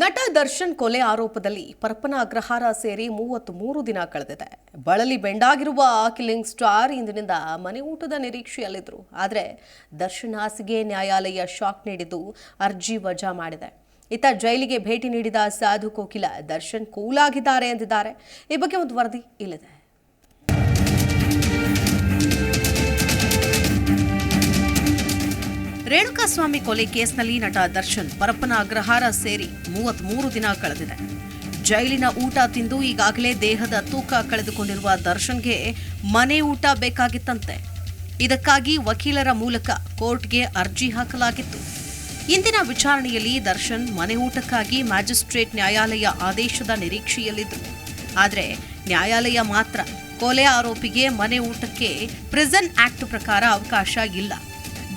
ನಟ ದರ್ಶನ್ ಕೊಲೆ ಆರೋಪದಲ್ಲಿ ಪರಪ್ಪನ ಅಗ್ರಹಾರ ಸೇರಿ ಮೂವತ್ತ್ ಮೂರು ದಿನ ಕಳೆದಿದೆ. ಬಳಲಿ ಬೆಂಡಾಗಿರುವ ಕಿಲಿಂಗ್ ಸ್ಟಾರ್ ಇಂದಿನಿಂದ ಮನೆ ಊಟದ ನಿರೀಕ್ಷೆಯಲ್ಲಿದ್ದರು ಆದರೆ ದರ್ಶನ್ ಹಾಸಿಗೆ ನ್ಯಾಯಾಲಯ ಶಾಕ್ ನೀಡಿದ್ದು ಅರ್ಜಿ ವಜಾ ಮಾಡಿದೆ. ಇತ್ತ ಜೈಲಿಗೆ ಭೇಟಿ ನೀಡಿದ ಸಾಧು ಕೋಕಿಲ ದರ್ಶನ್ ಕೂಲಾಗಿದ್ದಾರೆ ಎಂದಿದ್ದಾರೆ. ಈ ಬಗ್ಗೆ ಒಂದು ವರದಿ ಇಲ್ಲಿದೆ. ರೇಣುಕಾಸ್ವಾಮಿ ಕೊಲೆ ಕೇಸ್ನಲ್ಲಿ ನಟ ದರ್ಶನ್ ಪರಪ್ಪನ ಅಗ್ರಹಾರ ಸೇರಿ ಮೂವತ್ಮೂರು ದಿನ ಕಳೆದಿದೆ. ಜೈಲಿನ ಊಟ ತಿಂದು ಈಗಾಗಲೇ ದೇಹದ ತೂಕ ಕಳೆದುಕೊಂಡಿರುವ ದರ್ಶನ್ಗೆ ಮನೆ ಊಟ ಬೇಕಾಗಿತ್ತಂತೆ. ಇದಕ್ಕಾಗಿ ವಕೀಲರ ಮೂಲಕ ಕೋರ್ಟ್ಗೆ ಅರ್ಜಿ ಹಾಕಲಾಗಿತ್ತು. ಇಂದಿನ ವಿಚಾರಣೆಯಲ್ಲಿ ದರ್ಶನ್ ಮನೆ ಊಟಕ್ಕಾಗಿ ಮ್ಯಾಜಿಸ್ಟ್ರೇಟ್ ನ್ಯಾಯಾಲಯ ಆದೇಶದ ನಿರೀಕ್ಷೆಯಲ್ಲಿದ್ದರು. ಆದರೆ ನ್ಯಾಯಾಲಯ ಮಾತ್ರ ಕೊಲೆ ಆರೋಪಿಗೆ ಮನೆ ಊಟಕ್ಕೆ ಪ್ರಿಸನ್ ಆಕ್ಟ್ ಪ್ರಕಾರ ಅವಕಾಶ ಇಲ್ಲ.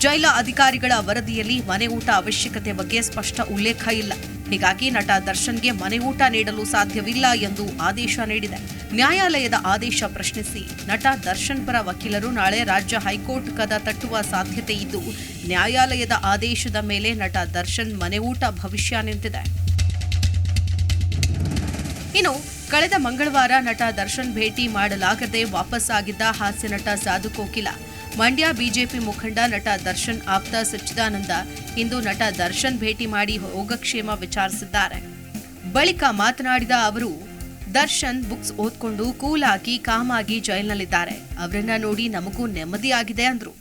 ಜೈಲ ಅಧಿಕಾರಿಗಳ ವರದಿಯಲ್ಲಿ ಮನೆ ಊಟ ಅವಶ್ಯಕತೆ ಬಗ್ಗೆ ಸ್ಪಷ್ಟ ಉಲ್ಲೇಖ ಇಲ್ಲ. ಹೀಗಾಗಿ ನಟ ದರ್ಶನ್ಗೆ ಮನೆ ಊಟ ನೀಡಲು ಸಾಧ್ಯವಿಲ್ಲ ಎಂದು ಆದೇಶ ನೀಡಿದೆ. ನ್ಯಾಯಾಲಯದ ಆದೇಶ ಪ್ರಶ್ನಿಸಿ ನಟ ದರ್ಶನ್ ಪರ ವಕೀಲರು ನಾಳೆ ರಾಜ್ಯ ಹೈಕೋರ್ಟ್ ಕದ ತಟ್ಟುವ ಸಾಧ್ಯತೆ ಇದ್ದು, ನ್ಯಾಯಾಲಯದ ಆದೇಶದ ಮೇಲೆ ನಟ ದರ್ಶನ್ ಮನೆ ಊಟ ಭವಿಷ್ಯ ನಿಂತಿದೆ. ಇನ್ನು, ಕಳೆದ ಮಂಗಳವಾರ ನಟ ದರ್ಶನ್ ಭೇಟಿ ಮಾಡಲಾಗದೆ ವಾಪಸ್ ಆಗಿದ್ದ ಹಾಸ್ಯ ನಟ ಸಾಧು ಕೋಕಿಲ. ಮಂಡ್ಯ ಬಿಜೆಪಿ ಮುಖಂಡ ನಟ ದರ್ಶನ್ ಆಪ್ತ ಸಚ್ಚಿದಾನಂದ ಇಂದು ನಟ ದರ್ಶನ್ ಭೇಟಿ ಮಾಡಿ ಯೋಗಕ್ಷೇಮ ವಿಚಾರಿಸಿದ್ದಾರೆ. ಬಳಿಕ ಮಾತನಾಡಿದ ಅವರು ದರ್ಶನ್ ಬುಕ್ಸ್ ಓದ್ಕೊಂಡು ಕೂಲ್ ಆಗಿ ಜೈಲ್ನಲ್ಲಿದ್ದಾರೆ ಜೈಲಿನಲ್ಲಿದ್ದಾರೆ. ಅವರನ್ನ ನೋಡಿ ನಮಗೂ ನೆಮ್ಮದಿ ಆಗಿದೆ ಅಂದ್ರು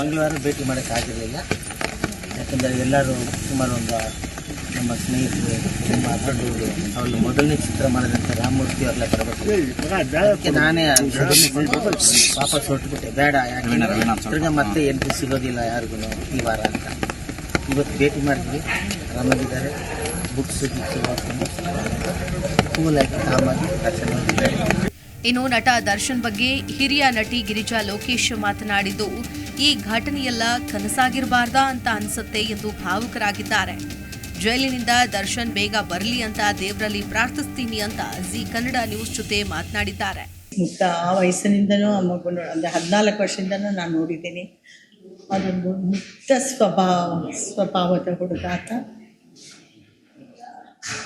ಮಂಗಳವಾರ ಭೇಟಿ ಮಾಡೋಕ್ಕಾಗಿರಲಿಲ್ಲ ಯಾಕಂದರೆ ಎಲ್ಲರೂ ಸುಮಾರು ಒಂದು ನಮ್ಮ ಸ್ನೇಹಿತರು ತುಂಬ ದೊಡ್ಡವರು ಅವ್ರ ಮೊದಲನೇ ಚಿತ್ರ ಮಾಡಿದಂಥ ರಾಮಮೂರ್ತಿ ಅವ್ರಲ್ಲ ಬರಬೇಕು ನಾನೇ ವಾಪಸ್ ಹೊರಟುಬಿಟ್ಟೆ ಬೇಡ ಯಾಕೆ ಮತ್ತೆ ಎಂಟ್ರಿ ಸಿಗೋದಿಲ್ಲ ಯಾರಿಗೂ ಈ ವಾರ ಅಂತ. ಇವತ್ತು ಭೇಟಿ ಮಾಡಿದ್ವಿ. ಆರಾಮಾಗಿದ್ದಾರೆ ಬುಕ್ಸ್ ಗಿಕ್ಸ್ ಕೂಲಾಗಿ ಆರಾಮಾಗಿ ದರ್ಶನ ಇನ್ನು ನಟ ದರ್ಶನ್ ಬಗ್ಗೆ ಹಿರಿಯ ನಟಿ ಗಿರಿಜಾ ಲೋಕೇಶ್ ಮಾತನಾಡಿದ್ದು ಈ ಘಟನೆಯೆಲ್ಲ ಕನಸಾಗಿರಬಾರ್ದಾ ಅಂತ ಅನ್ಸುತ್ತೆ ಎಂದು ಭಾವುಕರಾಗಿದ್ದಾರೆ. ಜೈಲಿನಿಂದ ದರ್ಶನ್ ಬೇಗ ಬರಲಿ ಅಂತ ದೇವರಲ್ಲಿ ಪ್ರಾರ್ಥಿಸ್ತೀನಿ ಅಂತ ಜಿ ಕನ್ನಡ ನ್ಯೂಸ್ ಜೊತೆ ಮಾತನಾಡಿದ್ದಾರೆ. ಮುಕ್ತ ಆ ವಯಸ್ಸಿನಿಂದನೂ ಆ ಮಗುನ ಅಂದರೆ ಹದಿನಾಲ್ಕು ವರ್ಷದಿಂದನೂ ನಾನು ನೋಡಿದ್ದೀನಿ. ಅದೊಂದು ಮುಕ್ತ ಸ್ವಭಾವ ಸ್ವಭಾವದ ಹುಡುಗ ಆತ.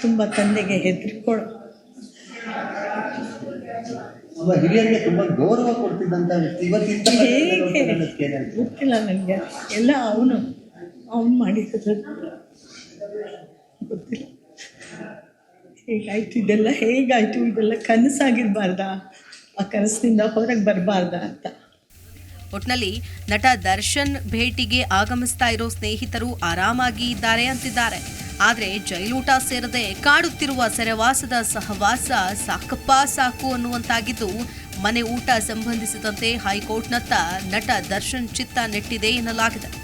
ತುಂಬ ತಂದೆಗೆ ಹೆದರ್ಕೊಳ್ಳೋ ಹಿರಿಯರಿಗೆ ತುಂಬಾ ಗೌರವ ಕೊಡ್ತಿದ್ದಂತ ವ್ಯಕ್ತಿ. ಗೊತ್ತಿಲ್ಲ ನನಗೆ. ಎಲ್ಲ ಅವನು ಅವನು ಮಾಡಿರೋದು. ಗೊತ್ತಿಲ್ಲ. ಹೇಗಾಯ್ತು ಇದೆಲ್ಲ ಹೇಗಾಯ್ತು? ಇದೆಲ್ಲ ಕನಸಾಗಿರ್ಬಾರ್ದ? ಆ ಕನಸಿನಿಂದ ಹೊರಗೆ ಬರಬಾರ್ದಾ ಅಂತ. ಒಟ್ನಲ್ಲಿ ನಟ ದರ್ಶನ್ ಭೇಟಿಗೆ ಆಗಮಿಸ್ತಾ ಇರೋ ಸ್ನೇಹಿತರು ಆರಾಮಾಗಿ ಇದ್ದಾರೆ ಅಂತಿದ್ದಾರೆ. ಆದ್ರೆ ಜೈಲೂಟ ಸೇರದೆ ಕಾಡುತ್ತಿರುವ ಸೆರೆವಾಸದ ಸಹವಾಸ ಸಾಕಪ್ಪ ಸಾಕು ಅನ್ನುವಂತಾಗಿದ್ದು, ಮನೆ ಊಟ ಸಂಬಂಧಿಸಿದಂತೆ ಹೈಕೋರ್ಟ್ನತ್ತ ನಟ ದರ್ಶನ್ ಚಿತ್ತ ನೆಟ್ಟಿದೆ ಎನ್ನಲಾಗಿದೆ.